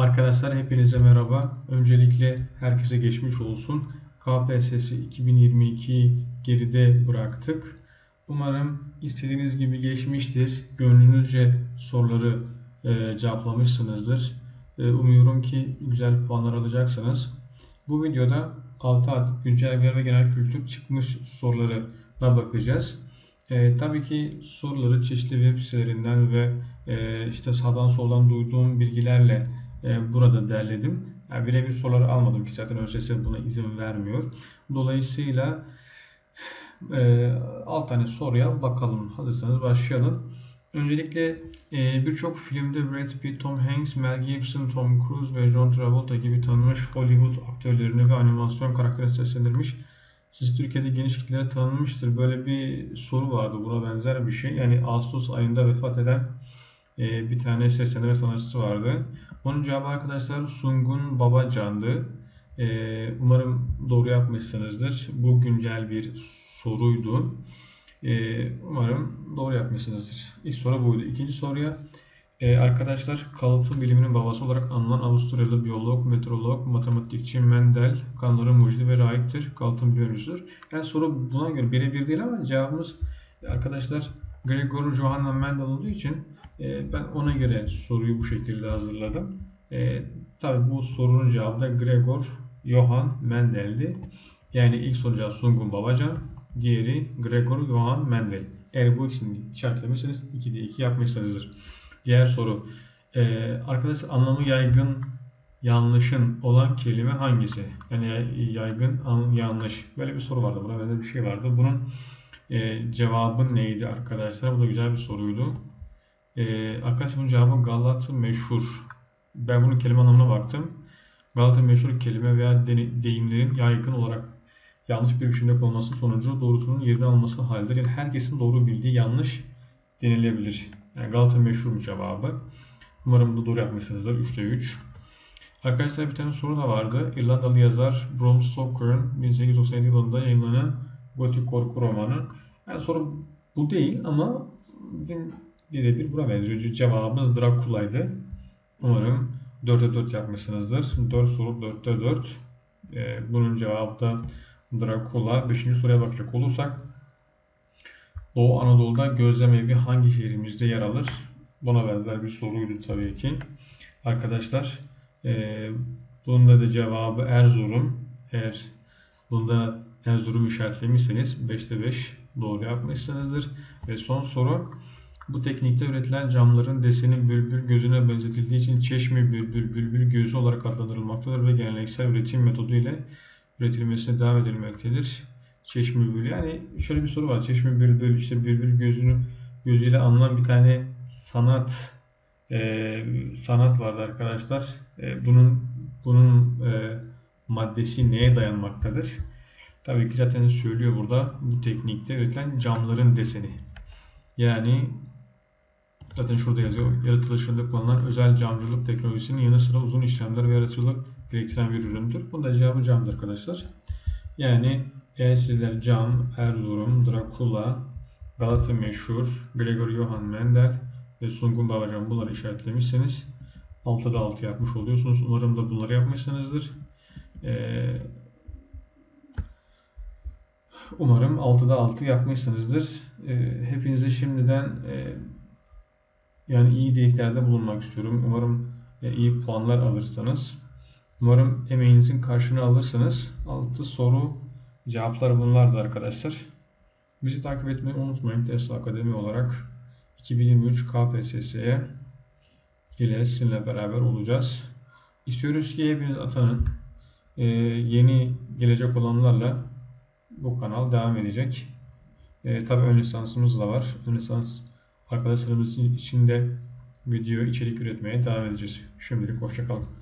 Arkadaşlar hepinize merhaba. Öncelikle herkese geçmiş olsun. KPSS 2022'yi geride bıraktık. Umarım istediğiniz gibi geçmiştir. Gönlünüzce soruları e, cevaplamışsınızdır. E, umuyorum ki güzel puanlar alacaksınız. Bu videoda 6 adet güncel bilgi ve genel kültür çıkmış sorularına bakacağız. E, tabii ki soruları çeşitli web sitelerinden ve e, işte sağdan soldan duyduğum bilgilerle e, burada derledim. Yani birebir soruları almadım ki zaten ÖSS buna izin vermiyor. Dolayısıyla e, alt tane soruya bakalım. Hazırsanız başlayalım. Öncelikle e, birçok filmde Brad Pitt, Tom Hanks, Mel Gibson, Tom Cruise ve John Travolta gibi tanınmış Hollywood aktörlerini ve animasyon karakterini seslendirmiş. Siz Türkiye'de geniş kitlere tanınmıştır. Böyle bir soru vardı buna benzer bir şey. Yani Ağustos ayında vefat eden e, bir tane seslendirme sanatçısı vardı. Onun cevabı arkadaşlar Sungun Babacan'dı. E, umarım doğru yapmışsınızdır. Bu güncel bir soruydu. E, umarım doğru yapmışsınızdır. İlk soru buydu. İkinci soruya ee, arkadaşlar kalıtım biliminin babası olarak anılan Avusturyalı biyolog, meteorolog, matematikçi Mendel, kanları mucidi ve rahiptir. Kalıtım bilim Yani soru buna göre birebir değil ama cevabımız arkadaşlar Gregor Johanna Mendel olduğu için e, ben ona göre soruyu bu şekilde hazırladım. E, Tabi bu sorunun cevabı da Gregor Johann Mendel'di. Yani ilk soru cevabı Sungun Babacan, diğeri Gregor Johann Mendel. Eğer bu ikisini işaretlemişseniz 2'de 2 yapmışsınızdır. Diğer soru. Ee, arkadaşlar anlamı yaygın yanlışın olan kelime hangisi? Yani yaygın an, yanlış. Böyle bir soru vardı. Buna benzer bir şey vardı. Bunun e, cevabı neydi arkadaşlar? Bu da güzel bir soruydu. E, arkadaşlar bunun cevabı Galat meşhur. Ben bunun kelime anlamına baktım. Galata meşhur kelime veya deyimlerin yaygın olarak yanlış bir biçimde olması sonucu doğrusunun yerini alması halinde yani herkesin doğru bildiği yanlış denilebilir. Yani Galata meşhur cevabı. Umarım da doğru yapmışsınızdır. 3'te 3. Arkadaşlar bir tane soru da vardı. İrlandalı yazar Bram Stoker'ın 1897 yılında yayınlanan gotik korku romanı. Yani soru bu değil ama bizim birebir buna benziyor. Cevabımız Drakula'ydı. Umarım 4'te 4 yapmışsınızdır. 4 soru 4'te 4. Ee, bunun cevabı da Drakula. 5. soruya bakacak olursak Doğu Anadolu'da gözlem evi hangi şehrimizde yer alır? Buna benzer bir soruydu tabii ki. Arkadaşlar e, bunun da cevabı Erzurum. Eğer bunda Erzurum işaretlemişseniz 5'te 5 doğru yapmışsınızdır. Ve son soru bu teknikte üretilen camların deseni bülbül gözüne benzetildiği için çeşme bülbül bülbül gözü olarak adlandırılmaktadır ve geleneksel üretim metodu ile üretilmesine devam edilmektedir. Çeşme bülbül. Yani şöyle bir soru var. Çeşme bülbül işte bülbül gözünü gözüyle anılan bir tane sanat e, sanat vardı arkadaşlar. E, bunun bunun e, maddesi neye dayanmaktadır? Tabii ki zaten söylüyor burada bu teknikte üretilen camların deseni. Yani zaten şurada yazıyor. Yaratılışında kullanılan özel camcılık teknolojisinin yanı sıra uzun işlemler ve yaratıcılık gerektiren bir üründür. Bunda cevabı camdır arkadaşlar. Yani eğer sizler Cam, Erzurum, Dracula, Galata Meşhur, Gregor Johann Mendel ve Sungun Babacan bunları işaretlemişseniz 6'da 6 yapmış oluyorsunuz. Umarım da bunları yapmışsınızdır. Ee, umarım 6'da 6 yapmışsınızdır. Ee, hepinize şimdiden e, yani iyi dileklerde bulunmak istiyorum. Umarım e, iyi puanlar alırsanız. Umarım emeğinizin karşını alırsınız. 6 soru Cevaplar bunlardı arkadaşlar. Bizi takip etmeyi unutmayın. Tesla Akademi olarak 2023 KPSS'ye ile sizinle beraber olacağız. İstiyoruz ki hepiniz atanın. Ee, yeni gelecek olanlarla bu kanal devam edecek. Ee, Tabi ön lisansımız da var. Ön lisans arkadaşlarımız için de video içerik üretmeye devam edeceğiz. Şimdilik hoşçakalın.